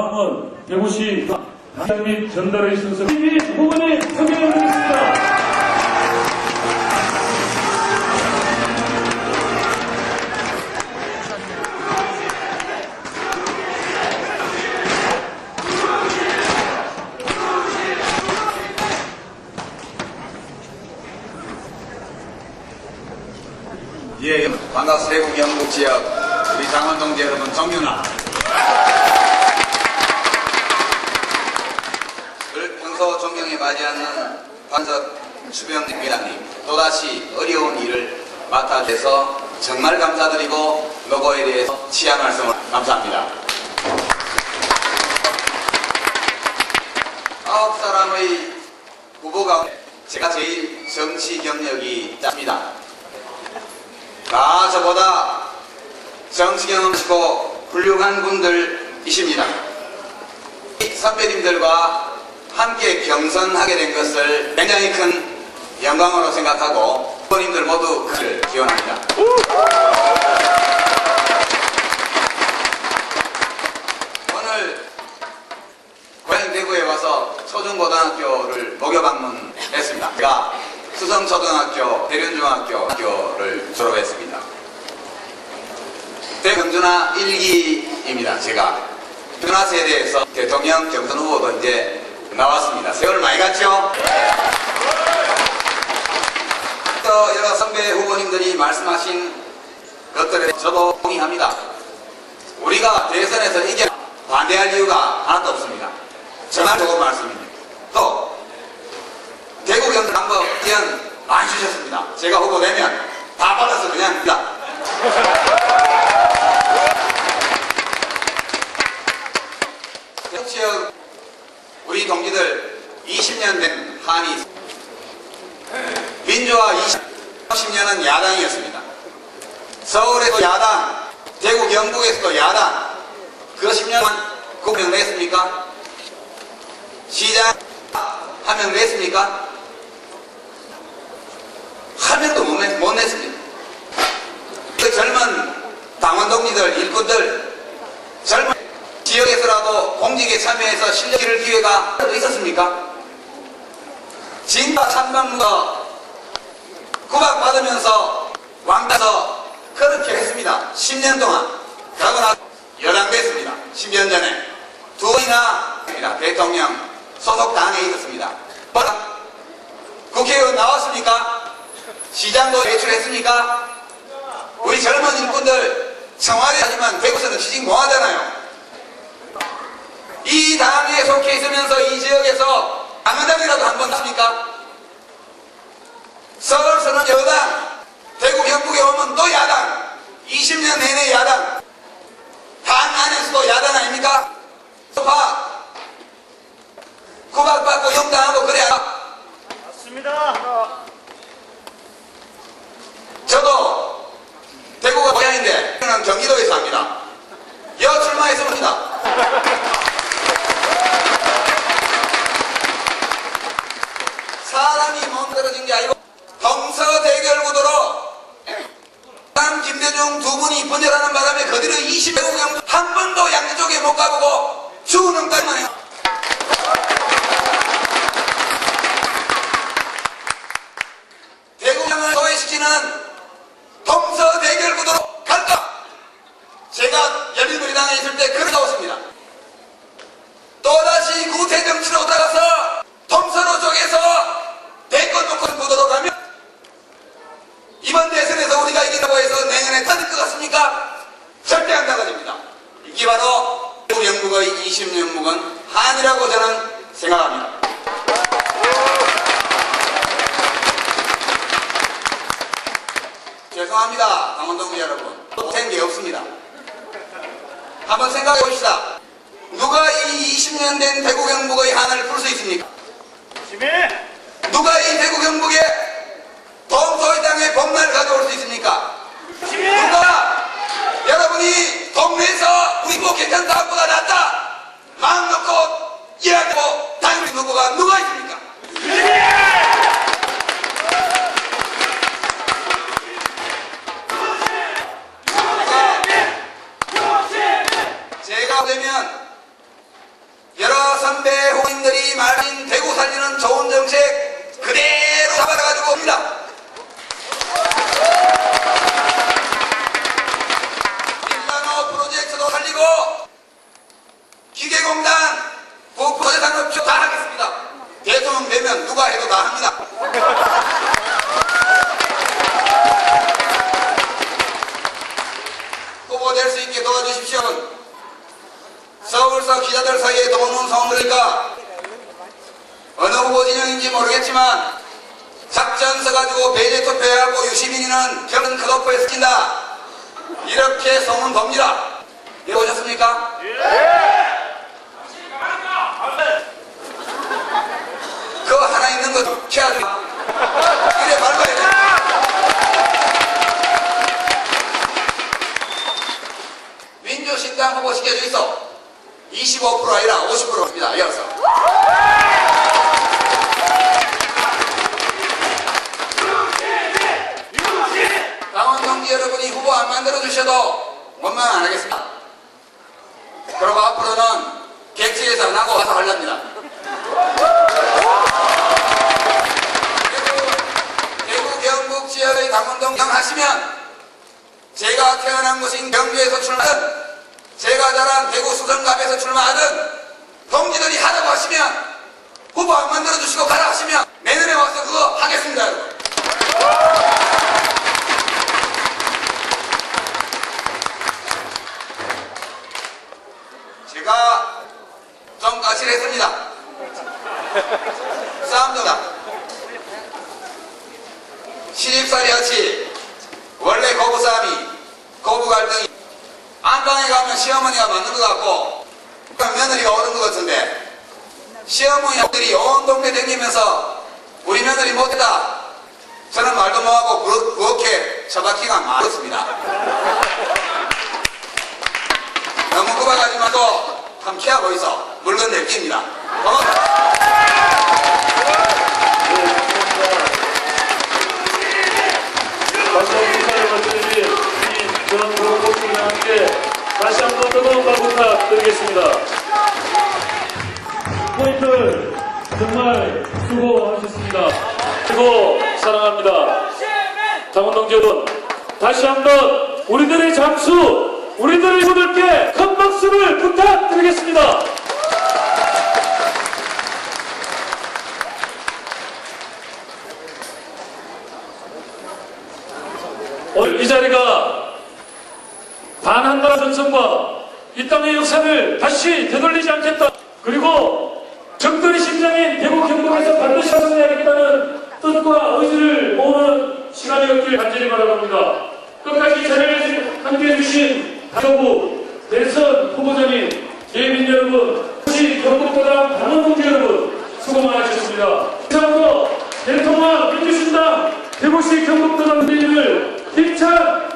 다음은 대구시 당및 전달에 있어서 김민희 후보님 소개해 드리겠습니다. 예, 반갑습니다. 세국 영국 지역 우리 장원 동지 여러분, 정윤아. 늘 평소 존경에 맞이하는 반석 주병 위원님 또다시 어려운 일을 맡아줘서 정말 감사드리고 노고에 대해서 치아 말씀을 감사합니다. 아홉 사람의 후보가 제가 제일 정치 경력이 짧습니다. 다 저보다 정치 경험 있고 훌륭한 분들이십니다. 이 선배님들과 함께 경선하게 된 것을 굉장히 큰 영광으로 생각하고 후보님들 모두 그를 기원합니다. 오늘 고향 대구에 와서 초중고등학교를 목요 방문했습니다. 제가 수성초등학교, 대륜중학교 학교를 졸업했습니다. 대경준아 1기입니다. 제가 준하 세대에서 대통령 경선 후보도 이제 나왔습니다. 세월 많이 갔죠? 또 여러 선배 후보님들이 말씀하신 것들에 저도 동의합니다. 우리가 대선에서 이겨 반대할 이유가 하나도 없습니다. 정말 좋은 말씀입니다. 또 대구 경선 한번 의견 안 주셨습니다. 제가 후보 되면 다 받아서 그냥 합니다. 지역 우리 동지들 20년 된 한이. 민주화 20, 30년은 야당이었습니다. 서울에도 야당, 대구 경북에서도 야당. 그 10년만 국명 냈습니까? 시장 한 명 냈습니까? 한 명도 못, 냈, 못 냈습니다. 그 젊은 당원 동지들, 일꾼들, 젊은 지역에서라도 공직에 참여해서 실력 기를 기회가 있었습니까? 진짜 참방무가 구박받으면서 왕따서 그렇게 했습니다. 10년 동안. 그러고 여당 됐습니다. 10년 전에. 두 번이나. 대통령 소속 당에 있었습니다. 국회의원 나왔습니까? 시장도 제출했습니까? 우리 젊은 일꾼들 청와대 하지만 대구에서는 취직 못 하잖아요. 이 당에 속해 있으면서 이 지역에서 당원당이라도 한번 했습니까? 서울서는 여당, 대구 경북에 오면 또 야당, 20년 내내 야당, 당 안에서도 야당 아닙니까? 소파, 구박받고 영당하고 그래야 맞습니다. 저도 대구가 고향인데 저는 경기도에서 합니다. 여 출마해서 옵니다. 사람이 멈떨어진 게 아니고 동서 대결 구도로 남 김대중 두 분이 분열하는 바람에 그들은 20대 국영 한 번도 양쪽에 못 가보고 주는 것만 해요. 대구경을 소외시키는 동서 대결 구도로 갈까? 제가 열린우리당에 있을 때 그렇게 나왔습니다. 또다시 구태 정치로 따라서 동서로 쪽에서 대권 놓고 구도로 가면 이번 대선에서 우리가 이긴다고 해서 내년에 것 같습니까? 절대 안 나가집니다. 이게 바로 영국의 20년 묵은 한이라고 저는 생각합니다. 죄송합니다. 강원동 여러분. 못한 게 없습니다. 한번 생각해 봅시다. 누가 이 20년 된 대구 경북의 한을 풀 수 있습니까? 심해. 누가 이 대구 경북에 동서의 땅에 봄날 가져올 수 있습니까? 누가 여러분이 동네에서 우리 뭐 괜찮다 한보다 낫다? 마음 놓고 다니는 누구가 누가 있습니까? 제가 되면 다 합니다. 후보 될 수 있게 도와주십시오. 서울서 기자들 사이에 도는 소문들니까 어느 후보 진영인지 모르겠지만 작전서 가지고 배제 투표하고 유시민이는 결은 컷오프에 스킨다. 이렇게 소문 돕니다. 이거 보셨습니까? 그 하나 있는 거 캐야죠. 이래 밟아야 돼. 민주신당 후보 시켜져 있어. 25% 아니라 50%입니다. 이어서. 당원 동지 여러분이 후보 안 만들어 주셔도 원망 안 하겠습니다. 그리고 앞으로는 객지에서 나고 와서 하렵니다. 대구 경북 지역의 당원동 경 하시면 제가 태어난 곳인 경주에서 출마하든 제가 자란 대구 수성갑에서 출마하든 동지들이 하라고 하시면 후보 안 만들어 주시고 가라 하시면 내년에 와서 그거 하겠습니다. 여러분. 제가 좀 까칠했습니다. 싸움도다. 시집살이같이 원래 거부싸움이 거부 갈등이 안방에 가면 시어머니가 맞는 것 같고 며느리가 오는 것 같은데 시어머니들이 온 동네 다니면서 우리 며느리 못했다. 저는 말도 못하고 그, 그렇게 처박히가 많았습니다. 너무 말고 함께하고 있어. 물건 낼깁니다. 고맙습니다 뜨거운 발 부탁드리겠습니다. 포인트 정말 수고하셨습니다. 그리고 사랑합니다. 당원동지 여러분, 다시 한번 우리들의 장수, 우리들의 분들께 큰 박수를 부탁드리겠습니다. 오늘 이 자리가 반한나라 전선과 이 땅의 역사를 다시 되돌리지 않겠다. 그리고 적들이 심장인 대구 경북에서 반드시 승리하겠다는 뜻과 의지를 모으는 시간이었길 간절히 바라봅니다. 끝까지 이 자리를 함께해 주신 당정부 대선 후보자님, 예민 여러분, 혹시 경북도당 당원동지 여러분 수고 많으셨습니다. 이상으로 대통령 민주신당 대구시 경북도당 대회를 힘찬